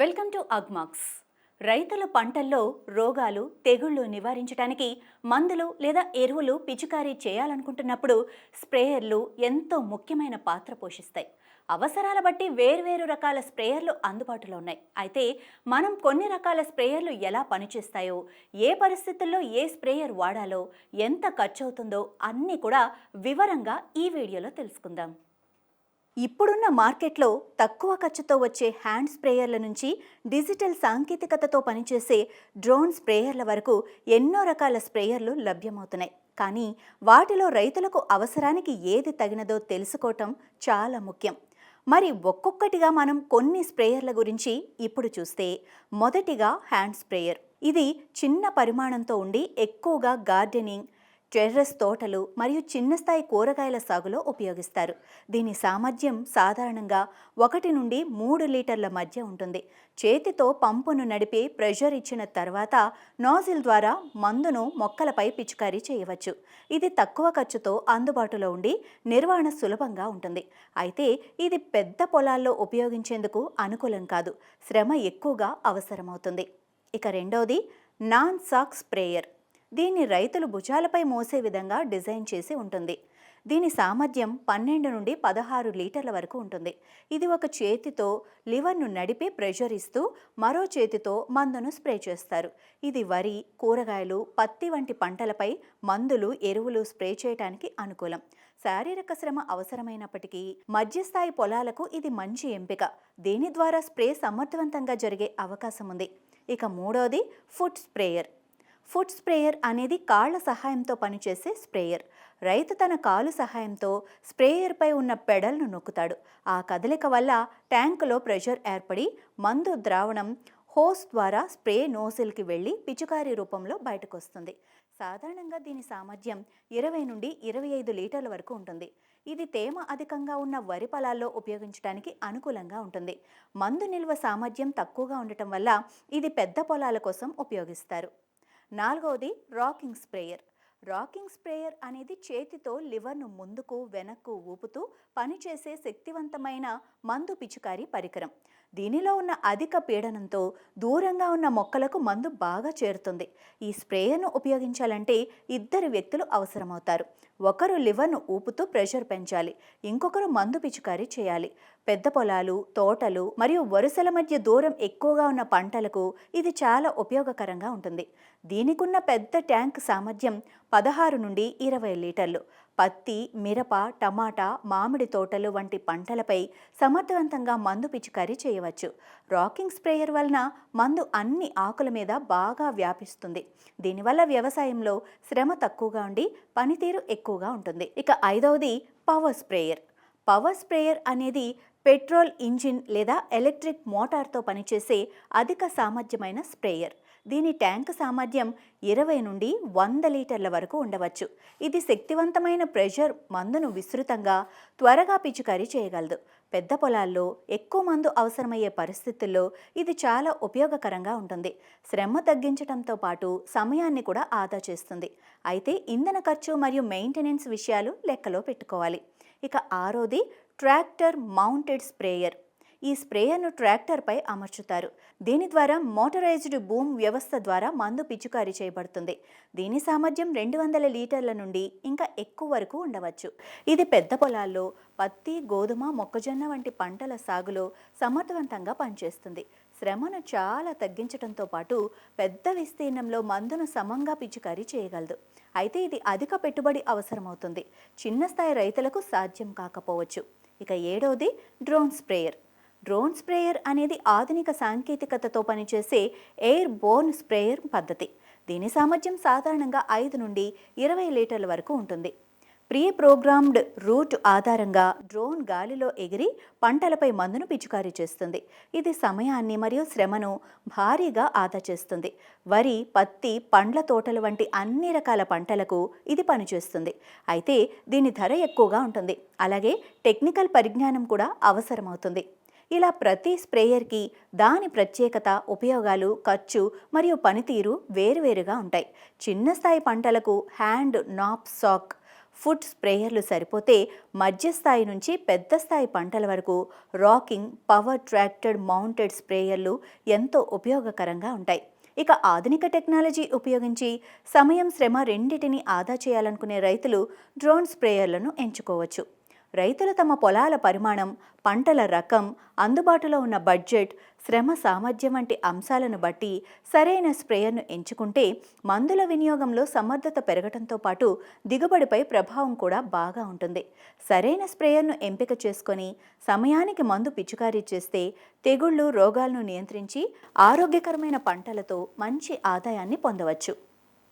Welcome to Agmax. రైతుల పంటల్లో రోగాలు తెగుళ్ళు నివారించడానికి మందులు లేదా ఎరువులు పిచికారీ చేయాలనుకుంటున్నప్పుడు స్ప్రేయర్లు ఎంతో ముఖ్యమైన పాత్ర పోషిస్తాయి. అవసరాల బట్టి వేర్వేరు రకాల స్ప్రేయర్లు అందుబాటులో ఉన్నాయి. అయితే మనం కొన్ని రకాల స్ప్రేయర్లు ఎలా పనిచేస్తాయో ఏ పరిస్థితుల్లో ఏ స్ప్రేయర్ వాడాలో ఎంత ఖర్చు అవుతుందో అన్నీ కూడా వివరంగా ఈ వీడియోలో తెలుసుకుందాం. ఇప్పుడున్న మార్కెట్లో తక్కువ ఖర్చుతో వచ్చే హ్యాండ్ స్ప్రేయర్ల నుంచి డిజిటల్ సాంకేతికతతో పనిచేసే డ్రోన్ స్ప్రేయర్ల వరకు ఎన్నో రకాల స్ప్రేయర్లు లభ్యమవుతున్నాయి. కానీ వాటిలో రైతులకు అవసరానికి ఏది తగినదో తెలుసుకోవటం చాలా ముఖ్యం. మరి ఒక్కొక్కటిగా మనం కొన్ని స్ప్రేయర్ల గురించి ఇప్పుడు చూస్తే మొదటిగా హ్యాండ్ స్ప్రేయర్. ఇది చిన్న పరిమాణంతో ఉండి ఎక్కువగా గార్డెనింగ్ టెర్రస్ తోటలు మరియు చిన్న స్థాయి కూరగాయల సాగులో ఉపయోగిస్తారు. దీని సామర్థ్యం సాధారణంగా ఒకటి నుండి మూడు లీటర్ల మధ్య ఉంటుంది. చేతితో పంపును నడిపి ప్రెషర్ ఇచ్చిన తర్వాత నాజిల్ ద్వారా మందును మొక్కలపై పిచికారీ చేయవచ్చు. ఇది తక్కువ ఖర్చుతో అందుబాటులో ఉండి నిర్వహణ సులభంగా ఉంటుంది. అయితే ఇది పెద్ద పొలాల్లో ఉపయోగించేందుకు అనుకూలం కాదు. శ్రమ ఎక్కువగా అవసరమవుతుంది. ఇక రెండవది నాన్ సాక్ స్ప్రేయర్. దీన్ని రైతులు భుజాలపై మోసే విధంగా డిజైన్ చేసి ఉంటుంది. దీని సామర్థ్యం పన్నెండు నుండి పదహారు లీటర్ల వరకు ఉంటుంది. ఇది ఒక చేతితో లివర్ను నడిపి ప్రెషర్ ఇస్తూ మరో చేతితో మందును స్ప్రే చేస్తారు. ఇది వరి కూరగాయలు పత్తి వంటి పంటలపై మందులు ఎరువులు స్ప్రే చేయడానికి అనుకూలం. శారీరక శ్రమ అవసరమైనప్పటికీ మధ్యస్థాయి పొలాలకు ఇది మంచి ఎంపిక. దీని ద్వారా స్ప్రే సమర్థవంతంగా జరిగే అవకాశం ఉంది. ఇక మూడోది ఫుడ్ స్ప్రేయర్. ఫుడ్ స్ప్రేయర్ అనేది కాళ్ళ సహాయంతో పనిచేసే స్ప్రేయర్. రైతు తన కాలు సహాయంతో స్ప్రేయర్పై ఉన్న పెడల్ను నొక్కుతాడు. ఆ కదలిక వల్ల ట్యాంకులో ప్రెషర్ ఏర్పడి మందు ద్రావణం హోస్ ద్వారా స్ప్రే నోసిల్కి వెళ్ళి పిచుకారి రూపంలో బయటకు వస్తుంది సాధారణంగా దీని సామర్థ్యం ఇరవై నుండి ఇరవై ఐదు లీటర్ల వరకు ఉంటుంది. ఇది తేమ అధికంగా ఉన్న వరి పొలాల్లో ఉపయోగించడానికి అనుకూలంగా ఉంటుంది. మందు నిల్వ సామర్థ్యం తక్కువగా ఉండటం వల్ల ఇది పెద్ద పొలాల కోసం ఉపయోగిస్తారు. నాలుగవది రాకింగ్ స్ప్రేయర్. రాకింగ్ స్ప్రేయర్ అనేది చేతితో లివర్ను ముందుకు వెనక్కు ఊపుతూ పనిచేసే శక్తివంతమైన మందు పిచుకారి పరికరం. దీనిలో ఉన్న అధిక పీడనంతో దూరంగా ఉన్న మొక్కలకు మందు బాగా చేరుతుంది. ఈ స్ప్రేయర్ను ఉపయోగించాలంటే ఇద్దరు వ్యక్తులు అవసరమవుతారు. ఒకరు లివర్ను ఊపుతూ ప్రెషర్ పెంచాలి. ఇంకొకరు మందు పిచికారీ చేయాలి. పెద్ద పొలాలు తోటలు మరియు వరుసల మధ్య దూరం ఎక్కువగా ఉన్న పంటలకు ఇది చాలా ఉపయోగకరంగా ఉంటుంది. దీనికున్న పెద్ద ట్యాంక్ సామర్థ్యం పదహారు నుండి ఇరవై లీటర్లు. పత్తి మిరప టమాటా మామిడి తోటలు వంటి పంటలపై సమర్థవంతంగా మందు పిచికారీ చేయవచ్చు. రాకింగ్ స్ప్రేయర్ వలన మందు అన్ని ఆకుల మీద బాగా వ్యాపిస్తుంది. దీనివల్ల వ్యవసాయంలో శ్రమ తక్కువగా ఉండి పనితీరు ఎక్కువగా ఉంటుంది. ఇక ఐదవది పవర్ స్ప్రేయర్. పవర్ స్ప్రేయర్ అనేది పెట్రోల్ ఇంజిన్ లేదా ఎలక్ట్రిక్ మోటార్తో పనిచేసే అధిక సామర్థ్యమైన స్ప్రేయర్. దీని ట్యాంక్ సామర్థ్యం ఇరవై నుండి వంద లీటర్ల వరకు ఉండవచ్చు. ఇది శక్తివంతమైన ప్రెషర్ మందును విస్తృతంగా త్వరగా పిచికారీ చేయగలదు. పెద్ద పొలాల్లో ఎక్కువ మందు అవసరమయ్యే పరిస్థితుల్లో ఇది చాలా ఉపయోగకరంగా ఉంటుంది. శ్రమ తగ్గించడంతో పాటు సమయాన్ని కూడా ఆదా చేస్తుంది. అయితే ఇంధన ఖర్చు మరియు మెయింటెనెన్స్ విషయాలు లెక్కలో పెట్టుకోవాలి. ఇక ఆరోది ట్రాక్టర్ మౌంటెడ్ స్ప్రేయర్. ఈ స్ప్రేయర్ను ట్రాక్టర్పై అమర్చుతారు. దీని ద్వారా మోటరైజ్డ్ బూమ్ వ్యవస్థ ద్వారా మందు పిచుకారీ చేయబడుతుంది. దీని సామర్థ్యం రెండు వందల లీటర్ల నుండి ఇంకా ఎక్కువ వరకు ఉండవచ్చు. ఇది పెద్ద పొలాల్లో పత్తి గోధుమ మొక్కజొన్న వంటి పంటల సాగులో సమర్థవంతంగా పనిచేస్తుంది. శ్రమను చాలా తగ్గించడంతో పాటు పెద్ద విస్తీర్ణంలో మందును సమంగా పిచుకారీ చేయగలదు. అయితే ఇది అధిక పెట్టుబడి అవసరమవుతుంది. చిన్న స్థాయి రైతులకు సాధ్యం కాకపోవచ్చు. ఇక ఏడవది డ్రోన్ స్ప్రేయర్. డ్రోన్ స్ప్రేయర్ అనేది ఆధునిక సాంకేతికతతో పనిచేసే ఎయిర్ బోర్న్ స్ప్రేయర్ పద్ధతి. దీని సామర్థ్యం సాధారణంగా ఐదు నుండి ఇరవై లీటర్ల వరకు ఉంటుంది. ప్రీ ప్రోగ్రామ్డ్ రూట్ ఆధారంగా డ్రోన్ గాలిలో ఎగిరి పంటలపై మందును పిచుకారీ చేస్తుంది. ఇది సమయాన్ని మరియు శ్రమను భారీగా ఆదా చేస్తుంది. వరి పత్తి పండ్ల తోటలు వంటి అన్ని రకాల పంటలకు ఇది పనిచేస్తుంది. అయితే దీని ధర ఎక్కువగా ఉంటుంది. అలాగే టెక్నికల్ పరిజ్ఞానం కూడా అవసరమవుతుంది. ఇలా ప్రతి స్ప్రేయర్కి దాని ప్రత్యేకత ఉపయోగాలు ఖర్చు మరియు పనితీరు వేరువేరుగా ఉంటాయి. చిన్న స్థాయి పంటలకు హ్యాండ్ నాప్ సాక్ ఫుడ్ స్ప్రేయర్లు సరిపోతే మధ్యస్థాయి నుంచి పెద్ద స్థాయి పంటల వరకు రాకింగ్ పవర్ ట్రాక్టెడ్ మౌంటెడ్ స్ప్రేయర్లు ఎంతో ఉపయోగకరంగా ఉంటాయి. ఇక ఆధునిక టెక్నాలజీ ఉపయోగించి సమయం శ్రమ రెండిటిని ఆదా చేయాలనుకునే రైతులు డ్రోన్ స్ప్రేయర్లను ఎంచుకోవచ్చు. రైతులు తమ పొలాల పరిమాణం పంటల రకం అందుబాటులో ఉన్న బడ్జెట్ శ్రమ సామర్థ్యం వంటి అంశాలను బట్టి సరైన స్ప్రేయర్ను ఎంచుకుంటే మందుల వినియోగంలో సమర్థత పెరగటంతో పాటు దిగుబడిపై ప్రభావం కూడా బాగా ఉంటుంది. సరైన స్ప్రేయర్ను ఎంపిక చేసుకొని సమయానికి మందు పిచికారీ చేస్తే తెగుళ్ళు రోగాలను నియంత్రించి ఆరోగ్యకరమైన పంటలతో మంచి ఆదాయాన్ని పొందవచ్చు.